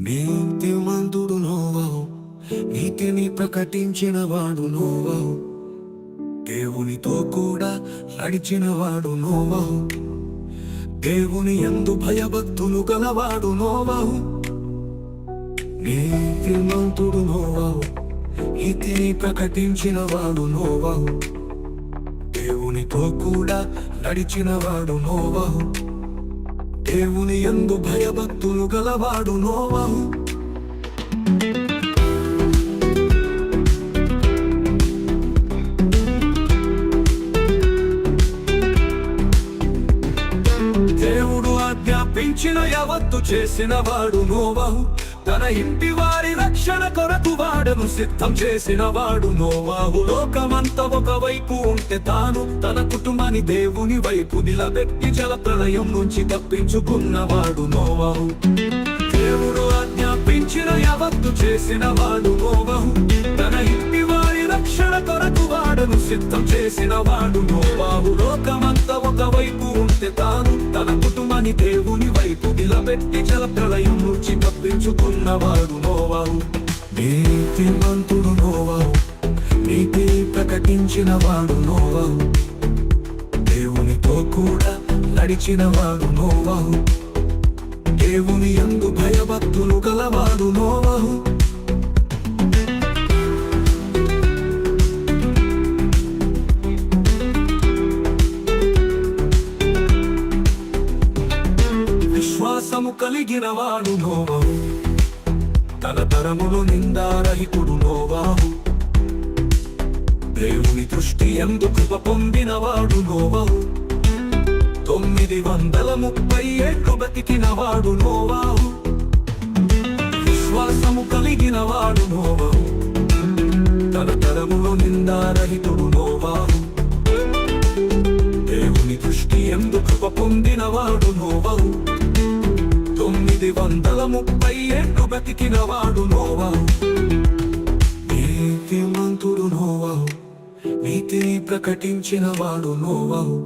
నీతిమంతుడు నోవవు నీతిని ప్రకటించిన వాడు నోవవు. దేవునితో కూడా నడిచిన వాడు నోవవు. దేవుని ఎందు భయభక్తులు గలవాడు నోవహు నీతిమంతుడు నోవవు నీతిని ప్రకటించిన వాడు నోవవు. దేవునితో కూడా నడిచిన వాడు నోవహు దేవుని ఎందు భయభక్తులు గలవాడు నోవహు. దేవుడు ఆజ్ఞాపించిన యావత్తు చేసిన వాడు నోవహు. తన ఇంటి వారి రక్షణ కొరకు వాడను సిద్ధం చేసిన వాడు నోవాహు. లోకమంతా ఒకవైపు ఉంటే తాను తన కుటుంబాన్ని దేవుని వైపు నిలబెట్టి జల ప్రళయం నుంచి తప్పించుకున్నవాడు నోవాహు. దేవుడు ఆజ్ఞాపించిన యావత్తు చేసిన వాడు నోవహు. తన ఇంటి వారి రక్షణ కొరకు వాడను సిద్ధం చేసిన వాడు నోవాహు. లోకమంతా ఒకవైపు ఉంటే తాను తన కుటుంబాన్ని దేవుని వైపు నిలబెట్టి జల ప్రళయం నుంచి తప్పించుకున్నవాడు నోవాహు నీతిమంతుడు నోవాహు నీతి ప్రకటించిన వాడు నోవాహు దేవునితో కూడా నడిచిన వాడు నోవాహు దేవుని యందు భయభక్తులు గలవాడు నోవాహు కలిగిన వాడు నోవాహు తన తరములు నిందారహితుడు నోవాహు దేవుని దృష్టి ఎందు కృప పొందినవాడు నోవాహు తొమ్మిది వందల ముప్పై ఏళ్ళు బతికిన వాడు నోవాహు విశ్వాసము కలిగిన వాడు నోవాహు తన తరములు నిందారహితుడు నోవాహు దేవుని దృష్టి ఎందు కృప పొందిన వాడు నోవాహు తొమ్మిది వందల ముప్పై ఏళ్ళు బతికిన వాడు నోవాహు నీతిమంతుడు నోవాహు నీతిని ప్రకటించిన వాడు నోవావు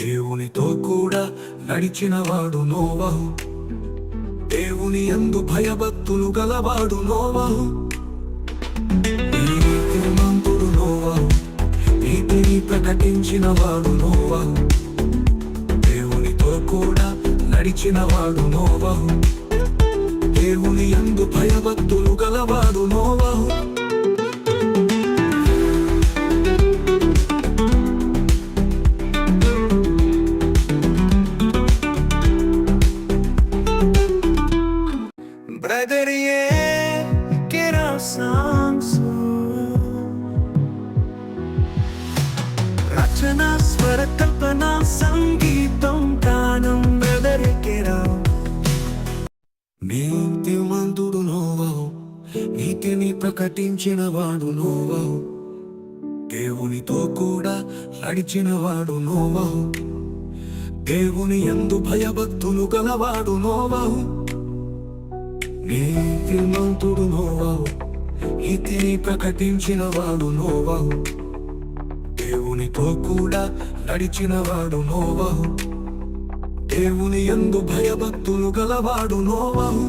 దేవునితో కూడా నడిచిన వాడు నోవహు దేవుని ఎందు భయభక్తులు గలవాడు నోవహు నీతిమంతుడు నోవహు నీతిని ప్రకటించిన వాడు నోవహు దేవునితో కూడా నడిచిన వాడు నోవహు. దేవుని ఎందు భయభక్తులు గలవాడు నోవహు. నీతిమంతుడు నోవవు నీతిని ప్రకటించిన వాడు నోవవు. దేవునితో కూడా నడిచిన వాడు నోవహు దేవుని ఎందు భయభక్తులు గలవాడు నోవహు నీతిమంతుడు నోవాహు నీతిని ప్రకటించిన వాడు నోవాహు దేవునితో కూడా నడిచిన వాడు నోవహు దేవుని ఎందు భయభక్తులు గలవాడు నోవాహు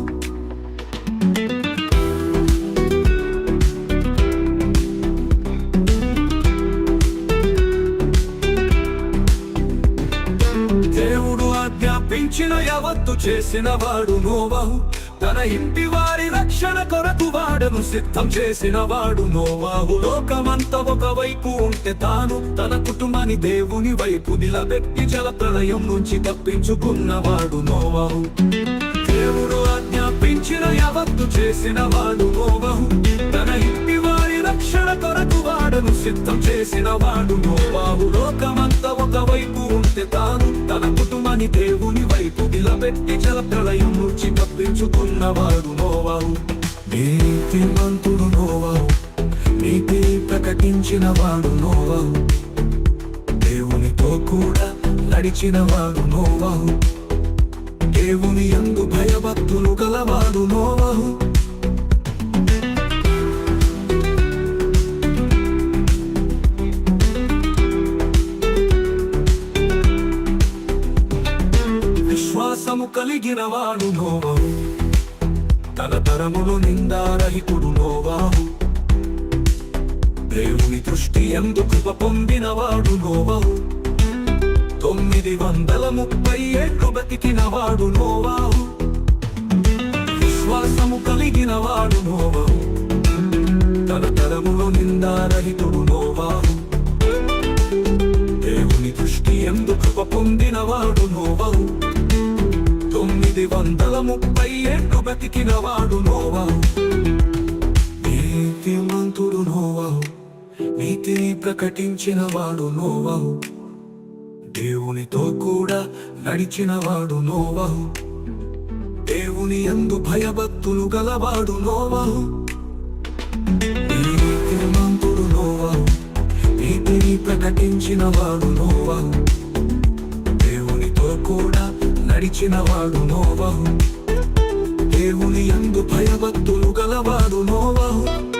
దేవుడు ఆజ్ఞాపించిన యావత్తు చేసిన వాడు నోవహు తన ఇంటి వారి రక్షణ కొరకు వాడను సిద్ధం చేసిన వాడు నోవాహు. లోకమంతా ఒకవైపు ఉంటే తాను తన కుటుంబాన్ని దేవుని వైపు నిలబెట్టి జల ప్రళయం నుంచి తప్పించుకున్నవాడు నోవాహు. దేవుడు ఆజ్ఞాపించిన యావత్తు చేసిన వాడు నోవాహు. తన ఇంటి వారి రక్షణ కొరకు వాడను సిద్ధం చేసిన వాడు నోవాహు. లోకమంతా ఒకవైపు ఉంటే తాను తన కుటుంబాన్ని దేవుని వైపు నిలబెట్టి తప్పించుకున్నవాడు నోవావు. నీతిమంతుడు నోవావు. నీతి ప్రకటించిన వాడు నోవావు. దేవునితో కూడా నడిచిన వాడు నోవాహు దేవుని యందు భయభక్తులు గలవాడు నోవాహు విశ్వాసము కలిగిన వాడు నోవహు తరములు నిందారహితుడు నోవాహు దేవుని దృష్టి ఎందు కృప పొందినవాడు నోవాహు తొమ్మిది వందల ముప్పై ఏళ్ళు బతికినవాడు నోవాహు విశ్వాసము కలిగి తొమ్మిది వందల ముప్పై ఏడు బతికిన వాడు నోవావు నీతిమంతుడు నోవావు నీతిని ప్రకటించినవాడు నోవావు దేవునితో కూడా నడిచినవాడు నోవాహు దేవుని యందు భయభక్తులు గలవాడు నోవాహు నీతిమంతుడు నోవాహు నీతిని ప్రకటించినవాడు నోవాహు దేవునితో కూడా నడిచినవాడు నోవహు. దేవుని ఎందు భయభక్తులు గలవాడు నోవహు.